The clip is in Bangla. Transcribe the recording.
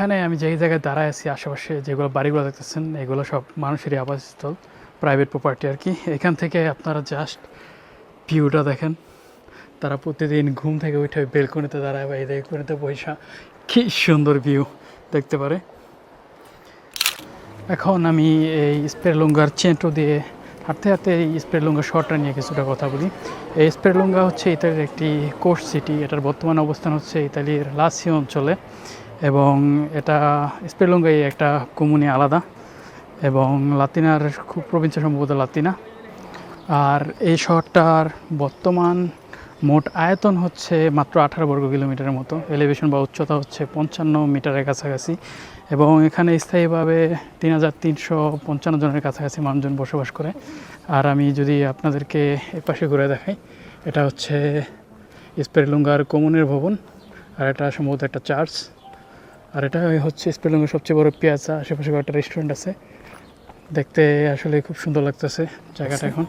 এখানে আমি যেই জায়গায় দাঁড়ায় আছি, আশেপাশে যেগুলো বাড়িগুলো দেখতেছেন, এগুলো সব মানুষেরই আবাসস্থল প্রাইভেট প্রপার্টি আর কি। এখান থেকে আপনারা জাস্ট ভিউটা দেখেন। তারা প্রতিদিন ঘুম থেকে উঠে বেলকনিতে দাঁড়ায় বা এই বেলকনিতে বৈশা কী সুন্দর ভিউ দেখতে পারে। এখন আমি এই স্পেরলুঙ্গার চেন্টো দিয়ে হাঁটতে হাঁটতে এই স্পেরলুঙ্গা শহরটা নিয়ে কিছুটা কথা বলি। এই স্পেরলুঙ্গা হচ্ছে ইতালির একটি কোর্ট সিটি এটার বর্তমান অবস্থান হচ্ছে ইতালির লাসিও অঞ্চলে। এবং এটা স্পেরলুঙ্গাই একটা কমুনি আলাদা এবং লাতিনার খুব প্রভিন্সিয়া সম্ভবত লাতিনা। আর এই শহরটার বর্তমান মোট আয়তন হচ্ছে মাত্র আঠারো বর্গ কিলোমিটারের মতো। এলিভেশন বা উচ্চতা হচ্ছে পঞ্চান্ন মিটারের কাছাকাছি এবং এখানে স্থায়ীভাবে তিন হাজার তিনশো পঞ্চান্ন জনের কাছাকাছি মানুষজন বসবাস করে। আর আমি যদি আপনাদেরকে এ পাশে ঘুরে দেখাই, এটা হচ্ছে স্পেরলুঙ্গার কমুনের ভবন আর এটা সম্ভবত একটা চার্চ। আর এটা হচ্ছে স্পেলংয়ের সবচেয়ে বড় পেঁয়াজা আশেপাশে কয়েকটা রেস্টুরেন্ট আছে। দেখতে আসলে খুব সুন্দর লাগতেছে জায়গাটা এখন।